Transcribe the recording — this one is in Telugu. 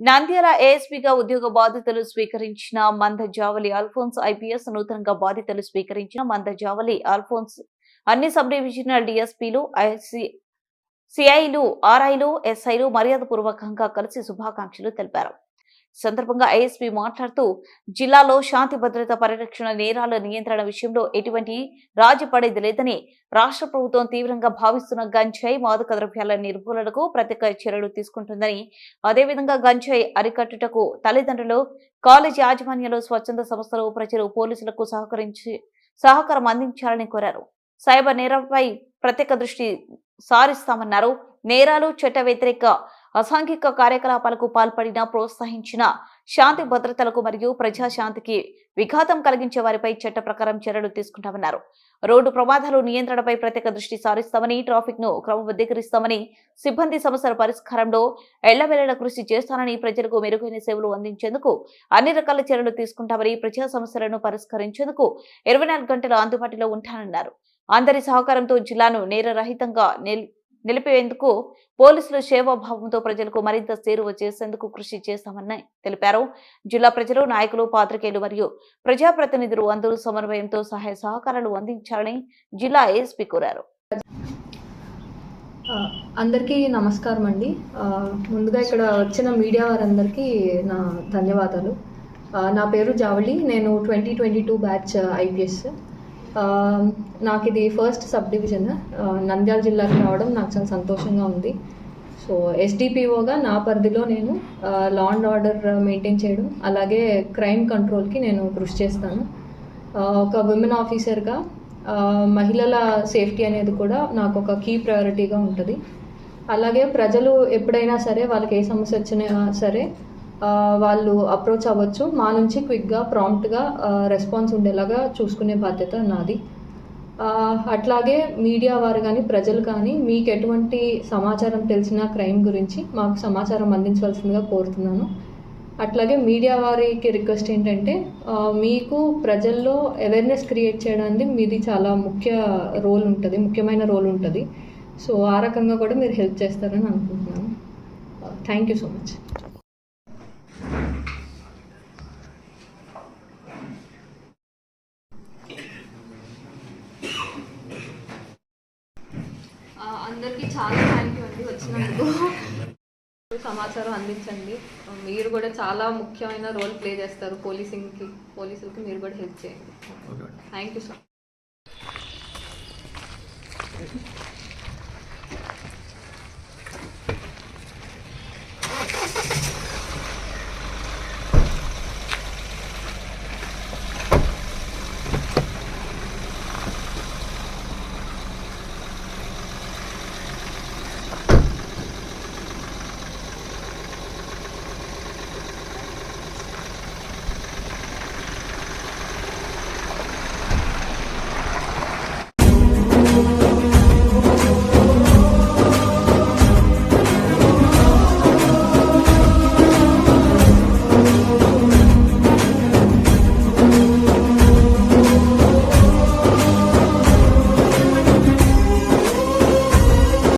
నంద్యాల ఏఎస్పీగా ఉద్యోగ బాధ్యతలు స్వీకరించిన మంద జావలి అల్ఫోన్స్ ఐపీఎస్ నూతనంగా బాధ్యతలు స్వీకరించిన మంద జావలి అల్ఫోన్స్ అన్ని సబ్ డివిజనల్ డిఎస్పీలు సిఐలు ఆర్ఐలు ఎస్ఐలు మర్యాదపూర్వకంగా కలిసి శుభాకాంక్షలు తెలిపారు. సందర్భంగా ఐఎస్పీ మాట్లాడుతూ జిల్లాలో శాంతి భద్రత పరిరక్షణ నేరాల నియంత్రణ విషయంలో ఎటువంటి రాజీ పడేది లేదని రాష్ట్ర ప్రభుత్వం తీవ్రంగా భావిస్తున్న గంజాయి మాదక ద్రవ్యాల నిర్మూలనకు ప్రత్యేక చర్యలు తీసుకుంటుందని అదేవిధంగా గంజాయి అరికట్టుటకు తల్లిదండ్రులు కాలేజీ యాజమాన్యాలు స్వచ్ఛంద సంస్థలు ప్రజలు పోలీసులకు సహకరించి సహకారం అందించాలని కోరారు. సైబర్ నేరంపై ప్రత్యేక దృష్టి సారిస్తామన్నారు. నేరాలు చట్ట వ్యతిరేక అసాంఘిక కార్యకలాపాలకు పాల్పడిన ప్రోత్సహించిన శాంతి భద్రతలకు మరియు ప్రజాశాంతికి విఘాతం కలిగించే వారిపై చట్ట ప్రకారం చర్యలు తీసుకుంటామన్నారు. రోడ్డు ప్రమాదాలు నియంత్రణపై ప్రత్యేక దృష్టి సారిస్తామని ట్రాఫిక్ను క్రమబద్ధీకరిస్తామని సిబ్బంది సమస్యల పరిష్కారంలో ఎళ్ళవేళల కృషి చేస్తానని ప్రజలకు మెరుగైన సేవలు అందించేందుకు అన్ని రకాల చర్యలు తీసుకుంటామని ప్రజా సమస్యలను పరిష్కరించేందుకు ఇరవై నాలుగు గంటలు అందుబాటులో ఉంటానన్నారు. అందరి సహకారంతో జిల్లాను నేరరహితంగా నిలిపేందుకు పోలీసులు సేవాభావంతో ప్రజలకు మరింత చేరువ చేసేందుకు కృషి చేస్తామని తెలిపారు. జిల్లా ప్రజలు నాయకులు పాత్రికేయులు మరియు ప్రజాప్రతినిధులు అందరూ సమన్వయంతో సహాయ సహకారాలు అందించాలని జిల్లా ఏఎస్పీ కోరారు. అందరికీ నమస్కారం అండి. ముందుగా ఇక్కడ వచ్చిన మీడియా వారందరికీ నా ధన్యవాదాలు. నా పేరు జావళి నేను twenty twenty two batch IPS. నాకు ఇది ఫస్ట్ సబ్ డివిజన్ నంద్యాల జిల్లాకి రావడం నాకు చాలా సంతోషంగా ఉంది. సో ఎస్డిపిఓగా నా పరిధిలో నేను లా అండ్ ఆర్డర్ మెయింటైన్ చేయడం అలాగే క్రైమ్ కంట్రోల్కి నేను కృషి చేస్తాను. ఒక విమెన్ ఆఫీసర్గా మహిళల సేఫ్టీ అనేది కూడా నాకు ఒక కీ ప్రయారిటీగా ఉంటుంది. అలాగే ప్రజలు ఎప్పుడైనా సరే వాళ్ళకి ఏ సమస్య వచ్చినా సరే వాళ్ళు అప్రోచ్ అవ్వచ్చు. మా నుంచి క్విక్గా ప్రాంప్ట్గా రెస్పాన్స్ ఉండేలాగా చూసుకునే బాధ్యత నాది. అట్లాగే మీడియా వారు కానీ ప్రజలు కానీ మీకు ఎటువంటి సమాచారం తెలిసిన క్రైమ్ గురించి మాకు సమాచారం అందించవలసిందిగా కోరుతున్నాను. అట్లాగే మీడియా వారికి రిక్వెస్ట్ ఏంటంటే మీకు ప్రజల్లో అవేర్నెస్ క్రియేట్ చేయడానికి మీది చాలా ముఖ్య రోల్ ఉంటుంది ముఖ్యమైన రోల్ ఉంటుంది. సో ఆ రకంగా కూడా మీరు హెల్ప్ చేస్తారని అనుకుంటున్నాను. థ్యాంక్ యూ సో మచ్ అందరికీ చాలా థ్యాంక్ యూ అండి వచ్చినందుకు. సమాచారం అందించండి. మీరు కూడా చాలా ముఖ్యమైన రోల్ ప్లే చేస్తారు పోలీసింగ్కి పోలీసులకి మీరు కూడా హెల్ప్ చేయండి. Thank you sir